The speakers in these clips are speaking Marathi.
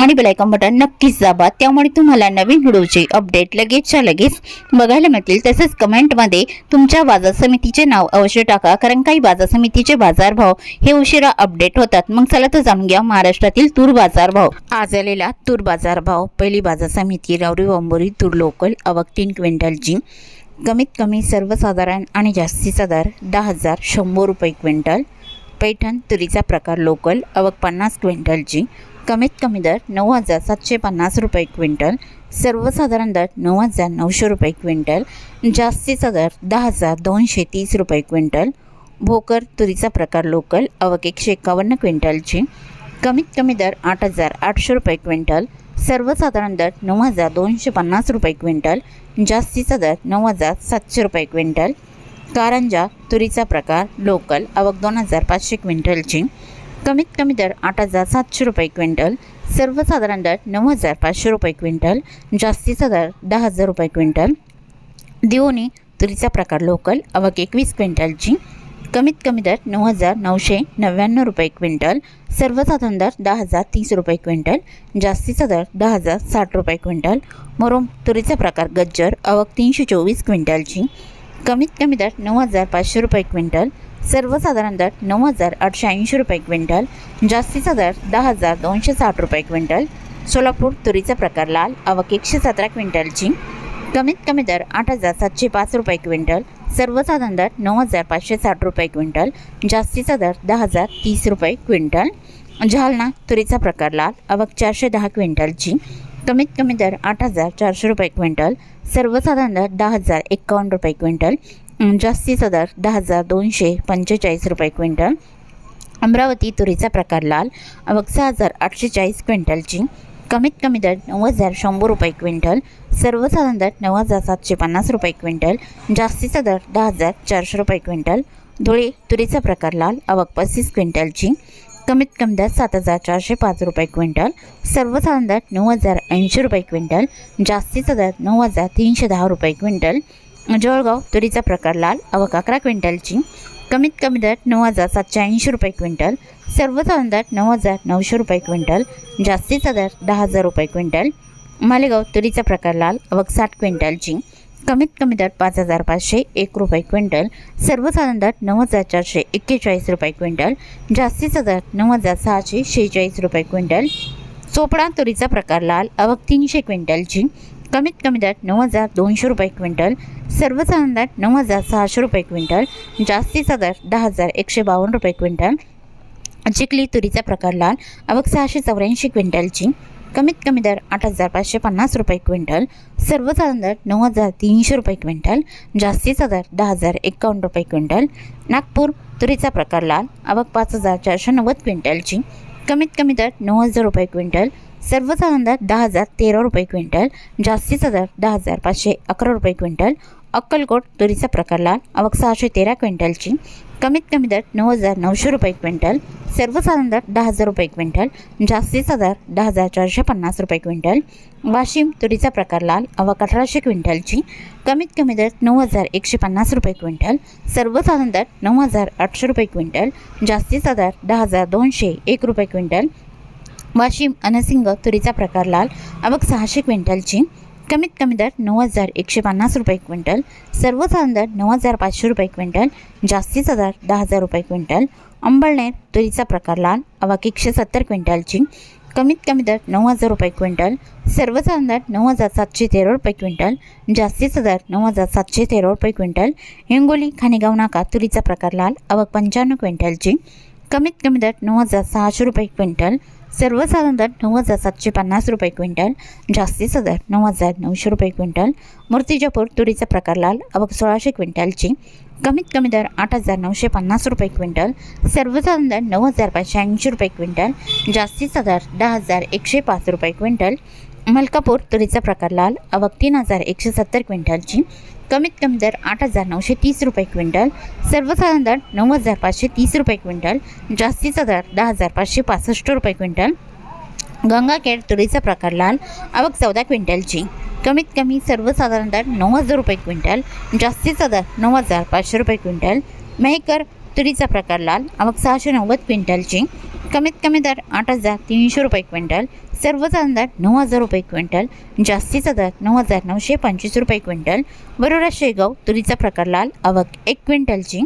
आणि बेलायकॉन बटन नक्कीच दाबा. त्यामुळे तुम्हाला नवीन व्हिडिओचे अपडेट लगेचच्या लगेच बघायला मिळतील. तसेच कमेंटमध्ये तुमच्या बाजार समितीचे नाव अवश्य टाका. कारण काही बाजार समितीचे बाजारभाव हे उशिरा अपडेट होतात. मग चला तर जाणून घ्या महाराष्ट्रातील तूर बाजारभाव. आज आलेला तूर बाजारभाव. पहिली बाजार समिती रावरी वंबोरी तूर लोकल आवक तीन क्विंटलची कमीत कमी सर्वसाधारण आणि जास्तीचा दर दहा हजार शंभर रुपये क्विंटल. पैठण तुरीचा प्रकार लोकल अवक पन्नास क्विंटलची कमीत कमी दर नऊ हजार सातशे पन्नास रुपये क्विंटल सर्वसाधारण दर नऊ हजार नऊशे रुपये क्विंटल जास्तीचा दर दहा हजार दोनशे तीस रुपये क्विंटल भोकर तुरीचा प्रकार लोकल अवक एकशे एकावन्न क्विंटलची कमीत कमी दर आठ हजार आठशे रुपये क्विंटल सर्वसाधारण दर नऊ हजार दोनशे पन्नास रुपये क्विंटल जास्तीचा दर नऊ हजार सातशे रुपये क्विंटल कारंजा तुरीचा प्रकार लोकल आवक दोन हजार पाचशे क्विंटलची कमीत कमी दर आठ हजार सातशे रुपये क्विंटल सर्वसाधारण दर नऊ हजार पाचशे रुपये क्विंटल जास्तीचा दर दहा हजार रुपये क्विंटल. दिवोनी तुरीचा प्रकार लोकल अवक एकवीस क्विंटलची. कमीत कमी दर नऊ हजार नऊशे नव्याण्णव रुपये क्विंटल सर्वसाधारण दर दहा हजार तीस रुपये क्विंटल जास्तीचा दर दहा हजार साठ रुपये क्विंटल. मोरोम तुरीचा प्रकार गज्जर अवक तीनशे चोवीस क्विंटलची. कमीत कमी दर नऊ हजार पाचशे रुपये क्विंटल सर्वसाधारण दर नऊ हजार आठशे ऐंशी रुपये क्विंटल जास्तीचा दर दहा हजार दोनशे साठ रुपये क्विंटल सोलापूर तुरीचा प्रकार लाल आवक एकशे सतरा क्विंटलची कमीत कमी दर आठ हजार सातशे पाच रुपये क्विंटल सर्वसाधारण दर नऊ हजार पाचशे साठ रुपये क्विंटल जास्तीचा दर दहा हजार तीस रुपये क्विंटल जालना तुरीचा प्रकार लाल आवक चारशे दहा क्विंटलची कमीत कमी दर आठ हजार चारशे रुपये क्विंटल सर्वसाधारण दर दहा हजार एकावन्न रुपये क्विंटल जास्तीचा दर दहा हजार दोनशे पंचेचाळीस रुपये क्विंटल. अमरावती तुरीचा प्रकार लाल आवक सहा हजार आठशे चाळीस क्विंटलची. कमीत कमी दर नऊ हजार शंभर रुपये क्विंटल. सर्वसाधारण दर नऊ हजार सातशे पन्नास रुपये क्विंटल. जास्तीचा दर दहा हजार चारशे रुपये क्विंटल. धुळे तुरीचा प्रकार लाल आवक पस्तीस क्विंटलची. कमीत कमी दर सात हजार चारशे पाच रुपये क्विंटल. सर्वसाधारण दर नऊ हजार ऐंशी रुपये क्विंटल. जास्तीचा दर नऊ हजार तीनशे दहा रुपये क्विंटल. जळगाव तुरीचा प्रकार लाल अवक अकरा क्विंटलची. कमीत कमी दर नऊ हजार सातशे ऐंशी रुपये क्विंटल. सर्वसाधारण दर नऊ हजार नऊशे रुपये क्विंटल. जास्तीचा दर दहा हजार रुपये क्विंटल. मालेगाव तुरीचा प्रकार लाल अवक साठ क्विंटलची. कमीत कमी दर पाच हजार पाचशे एक रुपये क्विंटल. सर्वसाधारण दर नऊ हजार चारशे एक्केचाळीस रुपये क्विंटल. जास्तीचा दर नऊ हजार सहाशे शेहेचाळीस रुपये क्विंटल. चोपडा तुरीचा प्रकार लाल अवक तीनशे क्विंटलची. कमीत कमी दर नऊ हजार दोनशे रुपये क्विंटल सर्वसाधारण दर नऊ हजार सहाशे रुपये क्विंटल जास्तीचा दर दहा हजार एकशे बावन्न रुपये क्विंटल. चिखली तुरीचा प्रकार लाल आवक सहाशे चौऱ्याऐंशी क्विंटलची कमीत कमी दर आठ हजार पाचशे पन्नास रुपये क्विंटल सर्वसाधारण दर नऊ हजार तीनशे रुपये क्विंटल जास्तीचा दर दहा हजार एकावन्न रुपये क्विंटल. नागपूर तुरीचा प्रकार लाल आवक पाच हजार चारशे नव्वद क्विंटलची कमीत कमी दर नऊ हजार रुपये क्विंटल सर्वचा अंदाज दहा हजार तेरा रुपये क्विंटल जास्तीचा दर दहा हजार पाचशे अकरा रुपये क्विंटल अक्कलकोट तुरीचा प्रकार लाल आवक सहाशे तेरा क्विंटलची कमीत कमी दर नऊ हजार नऊशे रुपये क्विंटल सर्वसाधारण दर दहा हजार रुपये क्विंटल जास्तीचा दर दहा हजार चारशे पन्नास रुपये क्विंटल वाशिम तुरीचा प्रकार लाल आवक अठराशे क्विंटलची कमीत कमी दर नऊ हजार एकशे पन्नास रुपये क्विंटल सर्वसाधारण दर नऊ हजार आठशे रुपये क्विंटल जास्तीचा दर दहा हजार दोनशे एक रुपये क्विंटल वाशिम अनसिंग तुरीचा प्रकार लाल. आवक सहाशे क्विंटलची. कमीत कमी दर नऊ हजार एकशे पन्नास रुपये क्विंटल. सर्वसाधारण दर नऊ हजार पाचशे रुपये क्विंटल. जास्तीचा दर दहा हजार रुपये क्विंटल. अंबळनेर तुरीचा प्रकार लाल. आवक एकशे सत्तर क्विंटलची. कमीत कमी दर नऊ हजार रुपये क्विंटल. सर्वसाधारण दर नऊ हजार सातशे तेरा रुपये क्विंटल. जास्तीचा दर नऊ हजार सातशे तेरा रुपये क्विंटल. हिंगोली खानेगाव नाका तुरीचा प्रकार लाल. आवक पंच्याण्णव क्विंटलची. कमीत कमी दर नऊ हजार सहाशे रुपये क्विंटल. सर्वसाधारण दर नऊ हजार सातशे पन्नास रुपये क्विंटल जास्तीचा दर नऊ हजार नऊशे रुपये क्विंटल मूर्तिजापूर तुरीचा प्रकार लाल अवघ सोळाशे क्विंटलची कमीत कमी दर आठ हजार नऊशे पन्नास रुपये क्विंटल सर्वसाधारण दर नऊ हजार पाचशे ऐंशी रुपये क्विंटल जास्तीचा दर दहा हजार एकशे पाच रुपये क्विंटल मलकापूर तुरीचा प्रकार लाल आवक तीन हजार एकशे सत्तर क्विंटलची. कमीत कमी दर आठ हजार नऊशे तीस रुपये क्विंटल. सर्वसाधारण दर नऊ हजार पाचशे तीस रुपये क्विंटल. जास्तीचा दर दहा हजार पाचशे पासष्ट रुपये क्विंटल. गंगाखेड तुरीचा प्रकार लाल आवक चौदा क्विंटलची. कमीत कमी सर्वसाधारण दर नऊ हजार रुपये क्विंटल. जास्तीचा दर नऊ हजार पाचशे रुपये क्विंटल. मेहकर तुरीचा प्रकार लाल आवक सहाशे नव्वद क्विंटलची. कमीत कमी दर आठ हजार तीनशे रुपये क्विंटल सर्वसाधारण दर नऊ हजार रुपये क्विंटल जास्तीचा दर नऊ हजार नऊशे पंचवीस रुपये क्विंटल बरोरा शेगाव तुरीचा प्रकार लाल आवक एक क्विंटलची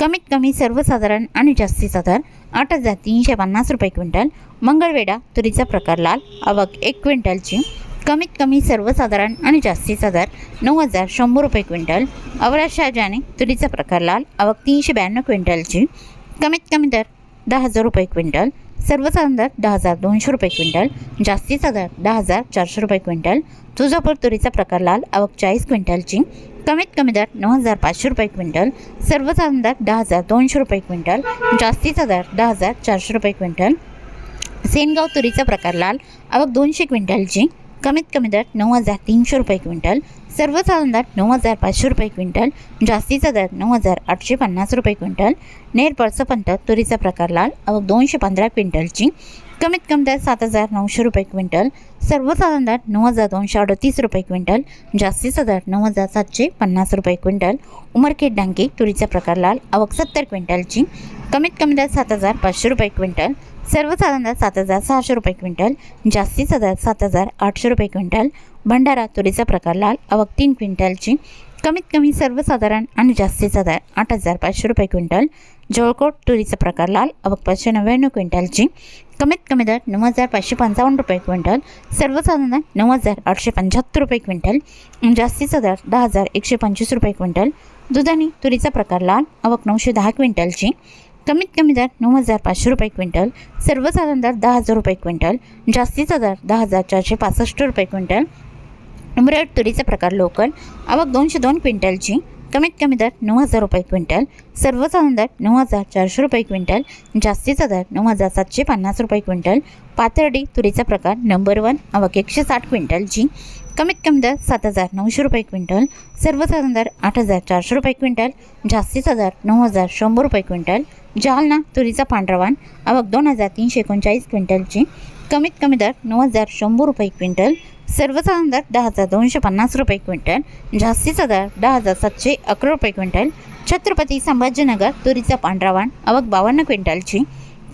कमीत कमी सर्वसाधारण आणि जास्तीचा दर आठ हजार तीनशे पन्नास रुपये क्विंटल मंगळवेढा तुरीचा प्रकार लाल आवक एक क्विंटलची कमीत कमी सर्वसाधारण आणि जास्तीचा दर नऊ हजार शंभर रुपये क्विंटल अवरा शहाजाने तुरीचा प्रकार लाल आवक तीनशे ब्याण्णव क्विंटलची कमीत कमी दर दहा हजार रुपये क्विंटल सर्वसाधारण दर दहा हजार दोनशे रुपये क्विंटल जास्तीचा दर दहा हजार चारशे रुपये क्विंटल. तुळजापूर तुरीचा प्रकार लाल आवक चाळीस क्विंटलची. कमीत कमी दर नऊ हजार पाचशे रुपये क्विंटल सर्वसाधारण दर दहा हजार दोनशे रुपये क्विंटल जास्तीचा दर दहा हजार चारशे रुपये क्विंटल. सेनगाव तुरीचा प्रकार लाल आवक दोनशे क्विंटलची. कमीत कमी दर नऊ हजार तीनशे रुपये क्विंटल सर्वसाधारण दर नऊ हजार पाचशे रुपये क्विंटल जास्तीचा दर नऊ हजार आठशे पन्नास रुपये क्विंटल नेर पंत तुरीचा प्रकार लाल आवक दोनशे पंधरा क्विंटलची. कमीत कमी दर सात हजार नऊशे रुपये क्विंटल सर्वसाधारण दर नऊ हजार दोनशे अडतीस रुपये क्विंटल जास्तीचा दर नऊ हजार सातशे पन्नास रुपये क्विंटल उमरखेड डांगे तुरीचा प्रकार लाल आवक सत्तर क्विंटलची. कमीत कमी दर सात हजार पाचशे रुपये क्विंटल सर्वसाधारण दर सात हजार सहाशे रुपये क्विंटल जास्तीचा दर सात हजार आठशे रुपये क्विंटल भंडारा तुरीचा प्रकार लाल आवक तीन क्विंटलची कमीत कमी सर्वसाधारण आणि जास्तीचा दर आठ हजार पाचशे रुपये क्विंटल जवळकोट तुरीचा प्रकार लाल अवक पाचशे नव्याण्णव क्विंटलची कमीत कमी दर नऊ हजार पाचशे पंचावन्न रुपये क्विंटल सर्वसाधारण नऊ हजार आठशे पंच्याहत्तर रुपये क्विंटल जास्तीचा दर दहा हजार एकशे पंचवीस रुपये क्विंटल दुधानी तुरीचा प्रकार लाल आवक नऊशे दहा क्विंटलची कमीत कमी दर नऊ हजार पाचशे रुपये क्विंटल सर्वसाधारण दर दहा हजार रुपये क्विंटल जास्तीचा दर दहा हजार चारशे पासष्ट रुपये क्विंटल. उमरेड तुरीचा प्रकार लोकल आवक दोनशे दोन क्विंटलची कमीत कमी दर नऊ हजार रुपये क्विंटल सर्वसाधारण दर नऊ हजार चारशे रुपये क्विंटल जास्तीचा दर नऊ हजार सातशे पन्नास रुपये क्विंटल. पाथर्डी तुरीचा प्रकार नंबर वन आवक एकशे साठ क्विंटलची कमीत कमी दर सात हजार नऊशे रुपये क्विंटल सर्वसाधारण दर आठ हजार चारशे रुपये क्विंटल जास्तीचा दर नऊ हजार शंभर रुपये क्विंटल जालना तुरीचा पांढरवान आवक दोन हजार तीनशे एकोणचाळीस क्विंटलची कमीत कमी दर नऊ हजार शंभर रुपये क्विंटल सर्वसाधारण दर दहा हजार दोनशे पन्नास रुपये क्विंटल जास्तीचा दर दहा हजार सातशे अकरा रुपये क्विंटल छत्रपती संभाजीनगर तुरीचा पांढरावान आवक बावन्न क्विंटलची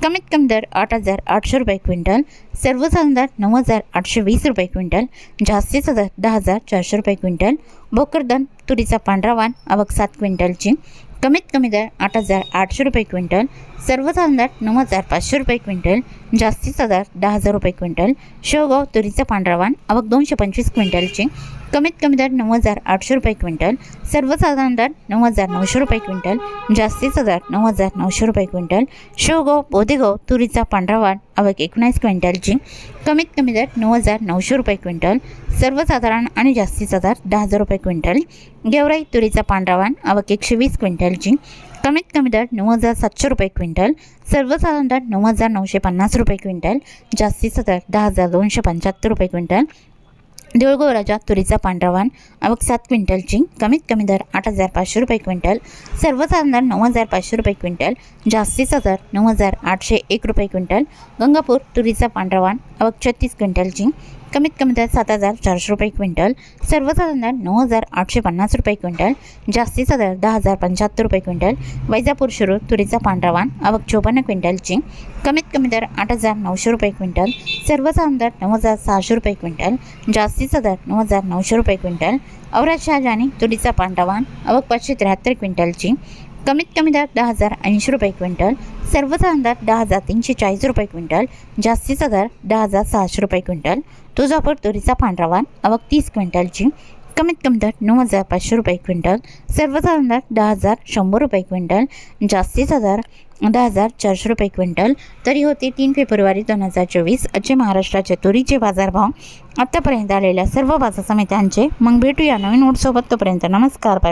कमीत कमी दर आठ हजार आठशे रुपये क्विंटल सर्वसाधारण दर नऊ हजार आठशे वीस रुपये क्विंटल जास्तीचा दर दहा हजार चारशे रुपये क्विंटल भोकरदन तुरीचा पांढरा वाण आवक सात क्विंटलची कमीत कमी दर आठ हजार आठशे रुपये क्विंटल सर्वसाधारण दर नऊ हजार पाचशे रुपये क्विंटल जास्तीचा दर दहा हजार रुपये क्विंटल शेवगाव तुरीचा पांढरा वाण आवक दोनशे पंचवीस क्विंटलची कमीत कमी दर नऊ हजार आठशे रुपये क्विंटल सर्वसाधारण दर नऊ हजार नऊशे रुपये क्विंटल जास्तीचा दर नऊ हजार नऊशे रुपये क्विंटल शेवगाव बोदेगाव तुरीचा पांढरा वाण आवक एकोणीस क्विंटलची कमीत कमी दर नऊ हजार नऊशे रुपये क्विंटल सर्वसाधारण आणि जास्तीचा दर दहा हजार रुपये क्विंटल गेवराई तुरीचा पांढरा वाण आवक एकशे वीस क्विंटलची कमीत कमी दर नऊ हजार सातशे रुपये क्विंटल सर्वसाधारण दर नऊ हजार नऊशे पन्नास रुपये क्विंटल जास्तीचा दर दहा हजार दोनशे पंच्याहत्तर रुपये क्विंटल देऊळगाव राजा तुरीचा पांढरावान आवक सात क्विंटलची कमीत कमी दर आठ हजार पाचशे रुपये क्विंटल सर्वसाधारण दर नऊ हजार पाचशे रुपये क्विंटल जास्तीचा दर नऊ हजार आठशे एक रुपये क्विंटल गंगापूर तुरीचा पांढरावान आवक छत्तीस क्विंटलची कमीत कमी दर सात हजार चारशे रुपये क्विंटल सर्वसाधारण दर नऊ हजार आठशे पन्नास रुपये क्विंटल जास्तीचा दर दहा हजार पंच्याहत्तर रुपये क्विंटल वैजापूर शिरूर तुरीचा पांढरावान आवक चोपन्न क्विंटलची कमीत कमी दर आठ हजार नऊशे रुपये क्विंटल सर्वसाधारण दर नऊ हजार सहाशे रुपये क्विंटल जास्तीचा दर नऊ हजार नऊशे रुपये क्विंटल औराज शहाजानी तुरीचा पांढरावान आवक पाचशे त्र्याहत्तर क्विंटलची कमीत कमी दर दहा हजार ऐंशी रुपये क्विंटल सर्वसाधारण दर दहा हजार तीनशे चाळीस रुपये क्विंटल जास्तीचा दर दहा हजार सहाशे रुपये क्विंटल तुळजापूर तुरीचा पांढरावान आवक तीस क्विंटलची कमीत कमी दर नऊ हजार पाचशे रुपये क्विंटल सर्वसाधारण दर दहा हजार शंभर रुपये क्विंटल जास्तीचा दर दहा हजार चारशे रुपये क्विंटल. तरी होते तीन फेब्रुवारी दोन हजार चोवीस आजचे महाराष्ट्राचे तुरीचे बाजारभाव आत्तापर्यंत आलेल्या सर्व बाजार समित्यांचे. मग भेटूया नवीन नोटसोबत तोपर्यंत नमस्कार बाय